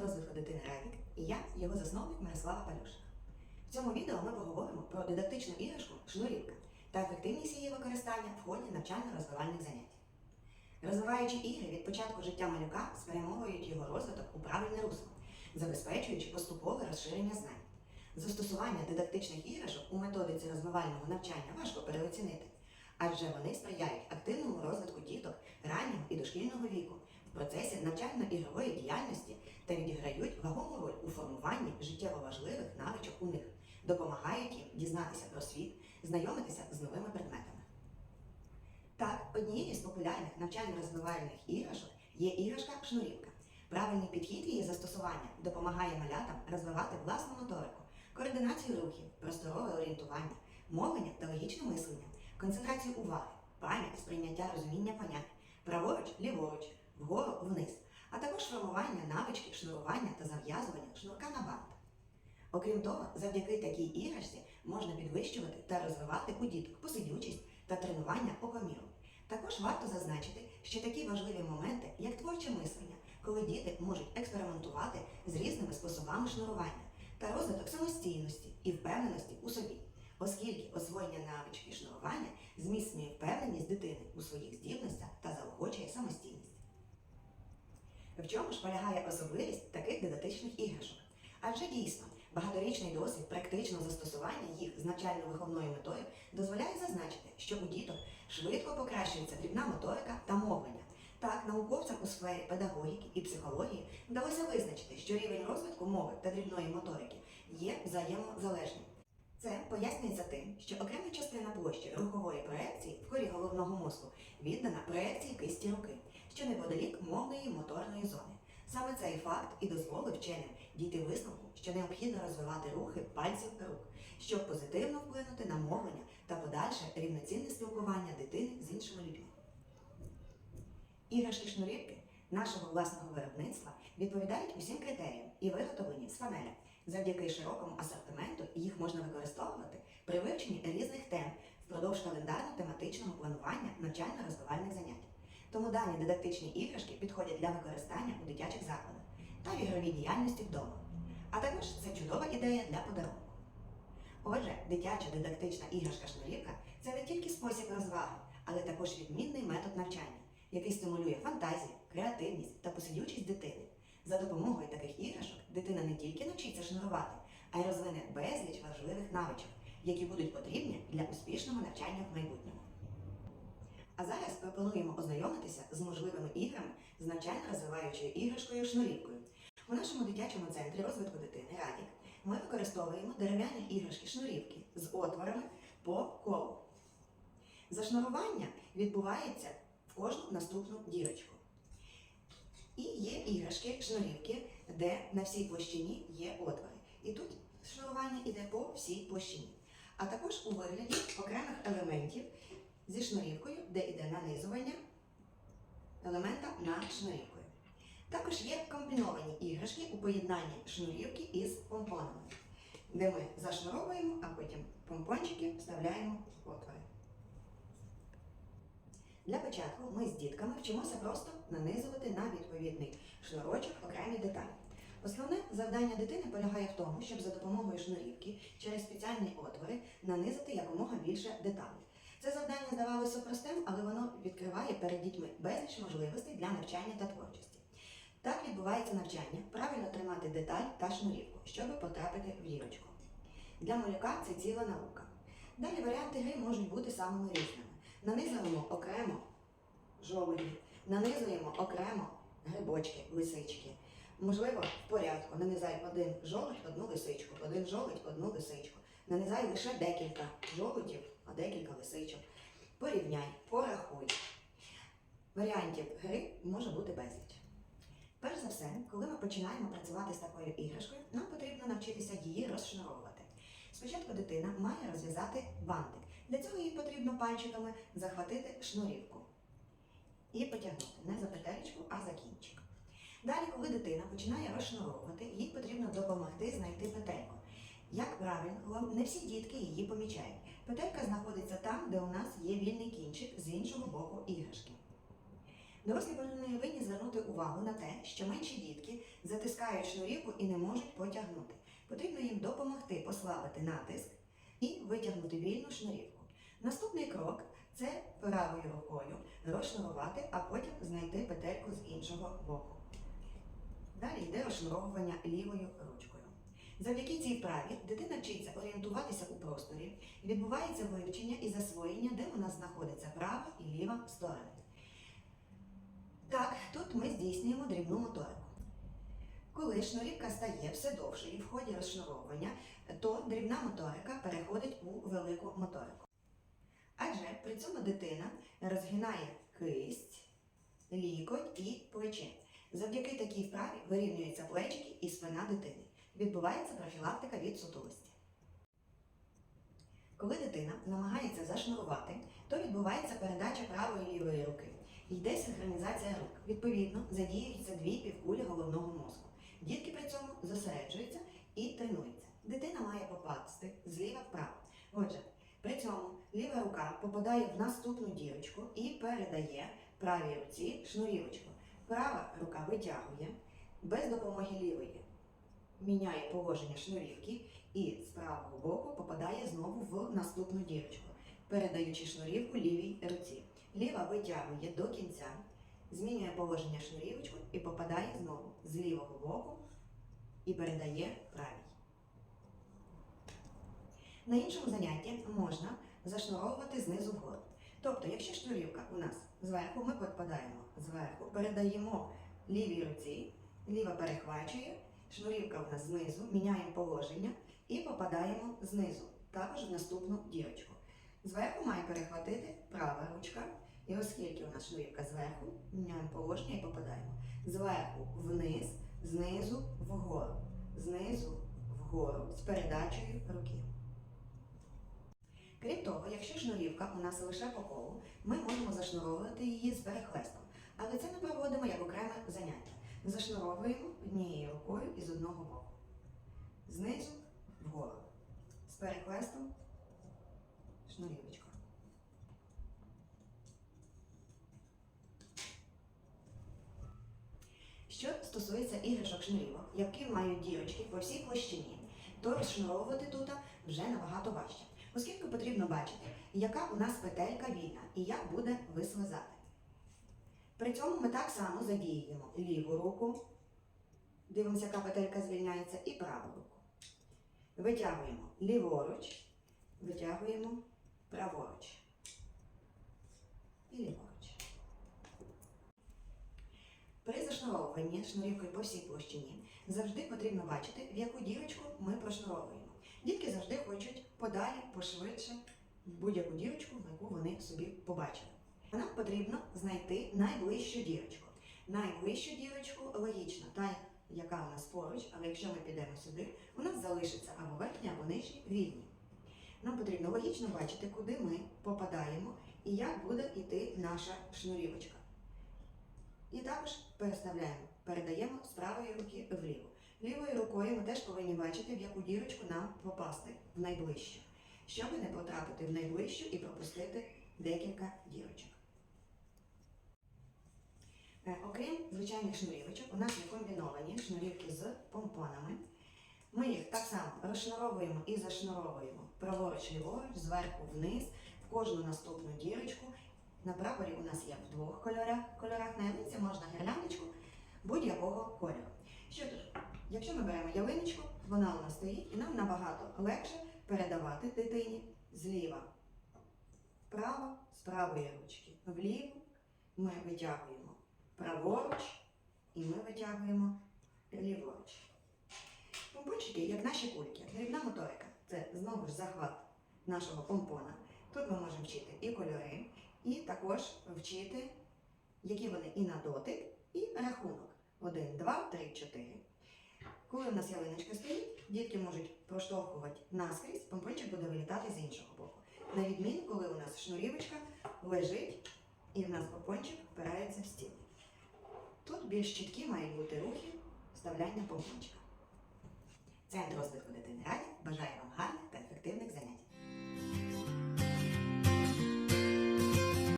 розвитку дитини Радік і я, його засновник Мирослава Палюшина. В цьому відео ми поговоримо про дидактичну іграшку шнурівка та ефективність її використання в ході навчально-розвивальних занять. Розвиваючи ігри від початку життя малюка спрямовують його розвиток у правильне русло, забезпечуючи поступове розширення знань. Застосування дидактичних іграшок у методиці розвивального навчання важко переоцінити, адже вони сприяють активному розвитку діток раннього і дошкільного віку процесі навчально-ігрової діяльності та відіграють вагому роль у формуванні життєво важливих навичок у них, допомагають їм дізнатися про світ, знайомитися з новими предметами. Так, однією з популярних навчально-розвивальних іграшок є іграшка шнурівка. Правильний підхід її застосування допомагає малятам розвивати власну моторику, координацію рухів, просторове орієнтування, мовлення та логічне мислення, концентрацію уваги, пам'ять, сприйняття розуміння понять, праворуч, ліворуч, вгору, вниз, а також формування навички шнурування та зав'язування шнурка на бант. Окрім того, завдяки такій іграшці можна підвищувати та розвивати у діток посидючість та тренування окоміру. Також варто зазначити, що такі важливі моменти, як творче мислення, коли діти можуть експериментувати з різними способами шнурування та розвиток самостійності і впевненості у собі, оскільки освоєння навички шнурування зміцнює впевненість дитини у своїх здібностях та заохочує самостійність. В чому ж полягає особливість таких дидактичних іграшок? Адже дійсно, багаторічний досвід практичного застосування їх з навчально-виховною метою дозволяє зазначити, що у діток швидко покращується дрібна моторика та мовлення. Так, науковцям у сфері педагогіки і психології вдалося визначити, що рівень розвитку мови та дрібної моторики є взаємозалежним. Це пояснюється тим, що окрема частина площі рухової проекції в корі головного мозку віддана проекції кисті руки, що неподалік мовної моторної зони. Саме цей факт і дозволив вченим дійти висновку, що необхідно розвивати рухи пальців рук, щоб позитивно вплинути на мовлення та подальше рівноцінне спілкування дитини з іншими людьми. Іграшки шнурівки нашого власного виробництва відповідають усім критеріям і виготовлені з фанери. Завдяки широкому асортименту їх можна використовувати при вивченні різних тем впродовж календарно-тематичного планування навчально-розвивальних занять. Тому дані дидактичні іграшки підходять для використання у дитячих закладах та в ігровій діяльності вдома. А також це чудова ідея для подарунку. Отже, дитяча дидактична іграшка шнурівка це не тільки спосіб розваги, але також відмінний метод навчання, який стимулює фантазію, креативність та посидючість дитини. За допомогою таких іграшок дитина не тільки навчиться шнурувати, а й розвине безліч важливих навичок, які будуть потрібні для успішного навчання в майбутньому. А зараз пропонуємо ознайомитися з можливими іграми з навчально-розвиваючою іграшкою шнурівкою. У нашому дитячому центрі розвитку дитини Радік ми використовуємо дерев'яні іграшки шнурівки з отворами по колу. Зашнурування відбувається в кожну наступну дірочку. І є іграшки шнурівки, де на всій площині є отвори. І тут шнурування йде по всій площині. А також у вигляді окремих елементів зі шнурівкою, де йде нанизування елемента над шнурівкою. Також є комбіновані іграшки у поєднанні шнурівки із помпонами, де ми зашнуровуємо, а потім помпончики вставляємо в отвори. Для початку ми з дітками вчимося просто нанизувати на відповідний шнурочок окремі деталі. Основне завдання дитини полягає в тому, щоб за допомогою шнурівки через спеціальні отвори нанизати якомога більше деталей. Це завдання здавалося простим, але воно відкриває перед дітьми безліч можливостей для навчання та творчості. Так відбувається навчання правильно тримати деталь та шнурівку, щоб потрапити в дірочку. Для малюка це ціла наука. Далі варіанти гри можуть бути самими різними. Нанизуємо окремо жолуді, нанизуємо окремо грибочки, лисички. Можливо, в порядку нанизай один жолудь, одну лисичку, один жолудь, одну лисичку. Нанизай лише декілька жолудів, а декілька лисичок. Порівняй, порахуй. Варіантів гри може бути безліч. Перш за все, коли ми починаємо працювати з такою іграшкою, нам потрібно навчитися її розшнуровувати. Спочатку дитина має розв'язати бантик. Для цього їй потрібно пальчиками захватити шнурівку і потягнути не за петелечку, а за кінчик. Далі, коли дитина починає розшнуровувати, їй потрібно допомогти знайти петельку. Як правильно, не всі дітки її помічають. Петелька знаходиться там, де у нас є вільний кінчик з іншого боку іграшки. Дорослі повинні звернути увагу на те, що менші дітки затискають шнурівку і не можуть потягнути. Потрібно їм допомогти послабити натиск і витягнути вільну шнурівку. Наступний крок це правою рукою розшнурувати, а потім знайти петельку з іншого боку. Далі йде розшнуровування лівою ручкою. Завдяки цій вправі дитина вчиться орієнтуватися у просторі, відбувається вивчення і засвоєння, де у нас знаходиться права і ліва сторони. Так, тут ми здійснюємо дрібну моторику. Коли шнурівка стає все довшою в ході розшнуровування, то дрібна моторика переходить у велику моторику. Адже при цьому дитина розгинає кисть, лікоть і плече. Завдяки такій вправі вирівнюються плечики і спина дитини. Відбувається профілактика від сутулості. Коли дитина намагається зашнурувати, то відбувається передача правої і лівої руки. Йде синхронізація рук. Відповідно, задіюються дві півкулі головного мозку. Дітки при цьому зосереджуються і тренуються. Дитина має попасти зліва вправо. Отже, при цьому ліва рука попадає в наступну дірочку і передає правій руці шнурівочку. Права рука витягує без допомоги лівої, міняє положення шнурівки і з правого боку попадає знову в наступну дірочку, передаючи шнурівку лівій руці. Ліва витягує до кінця, змінює положення шнурівочку і попадає знову з лівого боку і передає правій. На іншому занятті можна зашнуровувати знизу вгору. Тобто, якщо шнурівка у нас зверху, ми попадаємо зверху, передаємо лівій руці, ліва перехвачує, шнурівка у нас знизу, міняємо положення і попадаємо знизу, також в наступну дірочку. Зверху має перехватити права ручка, і оскільки у нас шнурівка зверху, міняємо положення і попадаємо зверху вниз, знизу вгору, знизу вгору з передачею руки. Крім того, якщо шнурівка у нас лише по колу, ми можемо зашнуровувати її з перехлестом. Але це ми проводимо як окреме заняття. Зашнуровуємо однією рукою із одного боку. Знизу вгору. З перехлестом шнурівочку. Що стосується іграшок шнурівок, які мають дірочки по всій площині, то розшнуровувати тут вже набагато важче, оскільки потрібно бачити, яка у нас петелька вільна і як буде вислизати. При цьому ми так само задіюємо ліву руку, дивимося, яка петелька звільняється, і праву руку. Витягуємо ліворуч, витягуємо праворуч і ліворуч. При зашнуровуванні шнурівкою по всій площині завжди потрібно бачити, в яку дірочку ми прошнуровуємо. Дітки завжди хочуть подалі, пошвидше, будь-яку дірочку, яку вони собі побачили. Нам потрібно знайти найближчу дірочку. Найближчу дірочку логічно, та, яка у нас поруч, але якщо ми підемо сюди, у нас залишиться або верхня, або нижні вільні. Нам потрібно логічно бачити, куди ми попадаємо і як буде йти наша шнурівочка. І також переставляємо, передаємо з правої руки вліву. Лівою рукою ми теж повинні бачити, в яку дірочку нам попасти в найближчу, щоб не потрапити в найближчу і пропустити декілька дірочок. Е, Окрім звичайних шнурівочок, у нас є комбіновані шнурівки з помпонами. Ми їх так само розшнуровуємо і зашнуровуємо праворуч ліворуч, зверху вниз, в кожну наступну дірочку. На прапорі у нас є в двох кольорах, кольорах на ялинці можна гірляндочку будь-якого кольору. Що тут? Якщо ми беремо ялиночку, вона у нас стоїть, і нам набагато легше передавати дитині зліва вправо, з правої ручки вліво. Ми витягуємо праворуч і ми витягуємо ліворуч. Помпончики, як наші кульки, дрібна моторика. Це знову ж захват нашого помпона. Тут ми можемо вчити і кольори, і також вчити, які вони і на дотик, і рахунок. 1, 2, 3, 4. Коли у нас ялиночка стоїть, дітки можуть проштовхувати наскрізь, помпончик буде вилітати з іншого боку. На відміну, коли у нас шнурівочка лежить і в нас помпончик впирається в стіну. Тут більш чіткі мають бути рухи вставляння помічка. Центр розвитку дитини раді бажає вам гарних та ефективних занять.